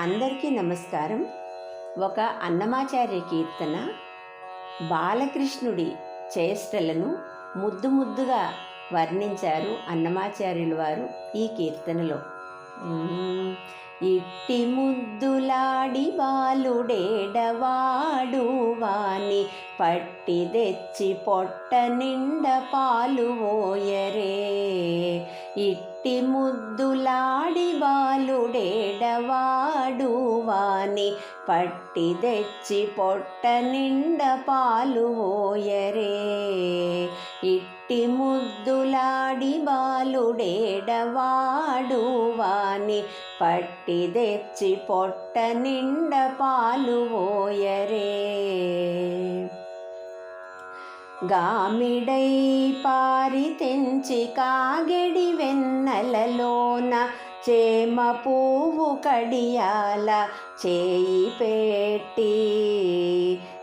అందరికీ నమస్కారం. ఒక అన్నమాచార్య కీర్తన బాలకృష్ణుడి చేష్టలను ముద్దు ముద్దుగా వర్ణించారు అన్నమాచార్యుల వారు ఈ కీర్తనలో. ఇట్టి ముద్దులాడి బాలుడేడవాడు వాని పట్టి తెచ్చి పొట్ట నిండ పాలు ఓయరే ఇట్టి ముద్దులాడి బాలుడేడవాడు వాని పట్టి తెచ్చి పొట్ట నిండ పాలు ఓయరే ఇట్టి ముద్దులాడి బాలుడేడవాడు వాని పట్టి తెచ్చి పొట్ట నిండ పాలు ఓయరే గామిడై పారి తెంచి కాగెడి వెన్నెలలోన చేమ పువ్వు కడియాల చేయి పెట్టి.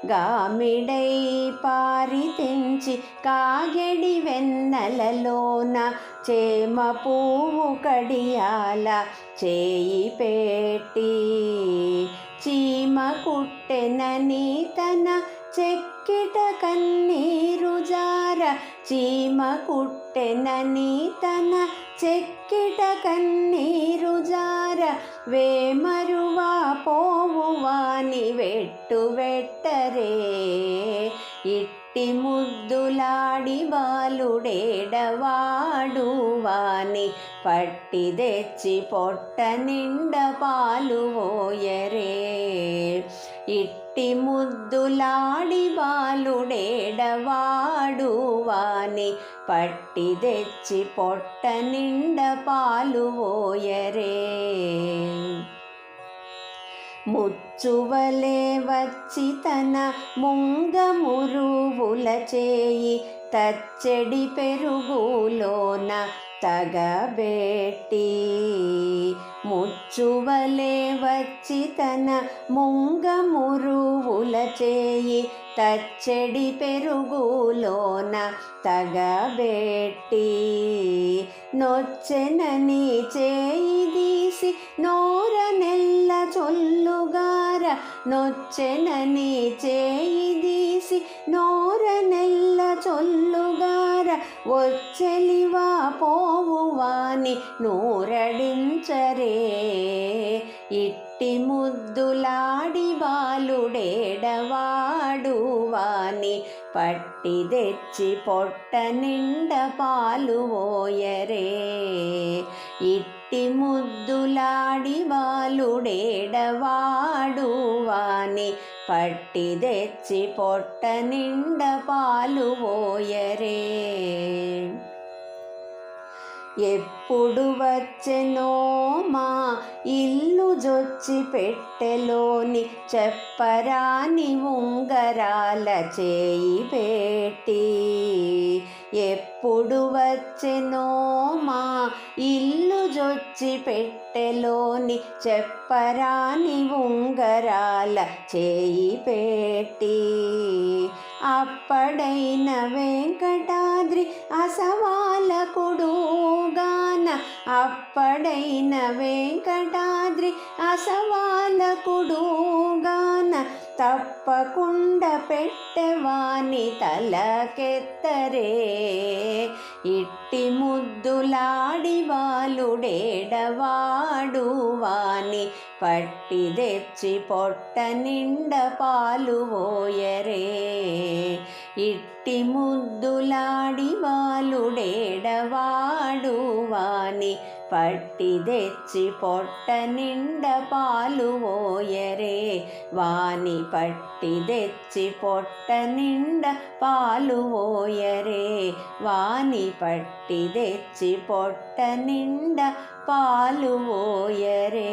గామిడై పారి తెంచి కాగెడి వెన్నెలలోన చేమ పువ్వు కడియాల చేయి పెట్టి. చీమ కుట్టెనని తన చెక్కిట కన్నీరు జార చీమ కుట్టెనని తన చెక్కిట కన్నీరు జార వేమరువా పోవువాని వెట్టు వెట్టరే. ఇట్టి ముద్దులాడి బాలుడేడవాడు వాని పట్టి తెచ్చి పొట్ట నిండ పాలు ఓయరే ఇట్టి ముద్దులాడి బాలుడేడవాడు వాని పట్టి తెచ్చి పొట్ట నిండ పాలు ఓయరే ముచ్చువలే వచ్చి తన ముంగ చేయి తచ్చడి పెరుగులోన తగబెట్టి ముచ్చువలే వచ్చి తన ముంగమురువుల చేయి తచ్చడి పెరుగులోన తగబెట్టి నొచ్చెనని చేయి దీసి నోర నెల్ల చొల్లుగార నొచ్చెనని చేయి వచ్చెలివా పోవువాని నూరడించరే. ఇట్టి ముద్దులాడి బాలుడేడవాడువాని పట్టి తెచ్చి పొట్ట నిండ పాలు ఓయరే ఇట్టి ముద్దులాడి బాలుడేడవాడు వాని పట్టి తెచ్చి పొట్ట నిండ పాలు పోయరే. ఎప్పుడు వచ్చెనో మా ఇల్లు జొచ్చి పెట్టెలోని చెప్పరాని ఉంగరాల చేయి పెట్టి ఎప్పుడు వచ్చెనో మా ఇల్లు జొచ్చి పెట్టెలోని చెప్పరాని ఉంగరాల చేయి పెట్టి. అప్పడైన వెంకటాద్రి అసవాలకుడుగాన అప్పడైన వెంకటాద్రి అసవాలకుడుగాన తప్పకుండా పెట్టవాని తలకెత్తరే. ఇట్టి ముద్దులాడి బాలుడేడవాడు వాని పట్టి తెచ్చి పొట్ట నిండ పాలు ఓయరే ఇట్టి ముద్దులాడి బాలుడేడవాడు వాని పట్టి తెచ్చి పొట్ట నిండ పాలు ఓయరే వాని పట్టి తెచ్చి పొట్ట నిండ పాలు ఓయరే వాని పట్టి తెచ్చి పొట్ట నిండ పాలు ఓయరే